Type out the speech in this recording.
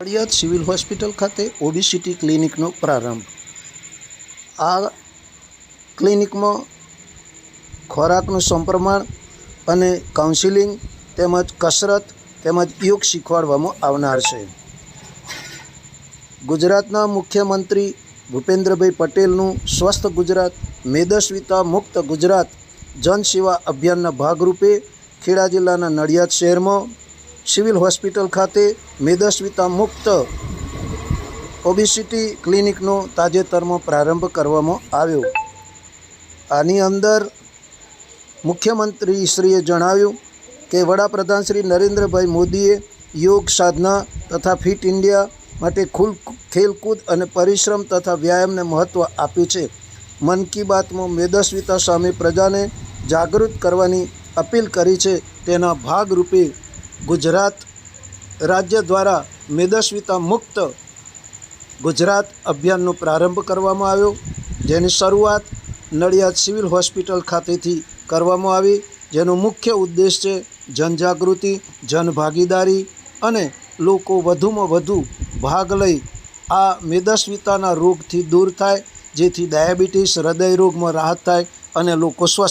Nadiad civil hospital ખાતે obesity ક્લિનિકનો પ્રારંભ. આ ક્લિનિકમાં ખોરાકનું સંપ્રમાણ અને કાઉન્સિલિંગ તેમજ કસરત તેમજ યોગ શીખવાડવામાં આવનાર છે. ગુજરાતના મુખ્યમંત્રી ભૂપેન્દ્રભાઈ પટેલનું સ્વસ્થ ગુજરાત, મેદસ્વીતા મુક્ત ગુજરાત જનસેવા અભિયાનના ભાગરૂપે ખેડા જિલ્લાના નડિયાદ શહેરમાં સિવિલ હોસ્પિટલ ખાતે મેદસ્વીતા મુક્ત ઓબિસિટી ક્લિનિકનો તાજેતરમાં પ્રારંભ કરવામાં આવ્યો. આની અંદર મુખ્યમંત્રીશ્રીએ જણાવ્યું કે વડાપ્રધાન શ્રી નરેન્દ્રભાઈ મોદીએ યોગ સાધના તથા ફિટ ઇન્ડિયા માટે ખુલ ખેલકૂદ અને પરિશ્રમ તથા વ્યાયામને મહત્ત્વ આપ્યું છે. મન કી બાતમાં મેદસ્વીતા સામે પ્રજાને જાગૃત કરવાની અપીલ કરી છે. તેના ભાગરૂપે ગુજરાત રાજ્ય દ્વારા મેદસ્વીતા મુક્ત ગુજરાત અભિયાનનો પ્રારંભ કરવામાં આવ્યો, જેની શરૂઆત નડિયાદ સિવિલ હોસ્પિટલ ખાતેથી કરવામાં આવી, જેનો મુખ્ય ઉદ્દેશ છે જનજાગૃતિ, જનભાગીદારી અને લોકો વધુમાં વધુ ભાગ લઈ આ મેદસ્વીતાના રોગથી દૂર થાય, જેથી ડાયાબિટીસ હૃદય રોગમાં રાહત થાય અને લોકો સ્વસ્થ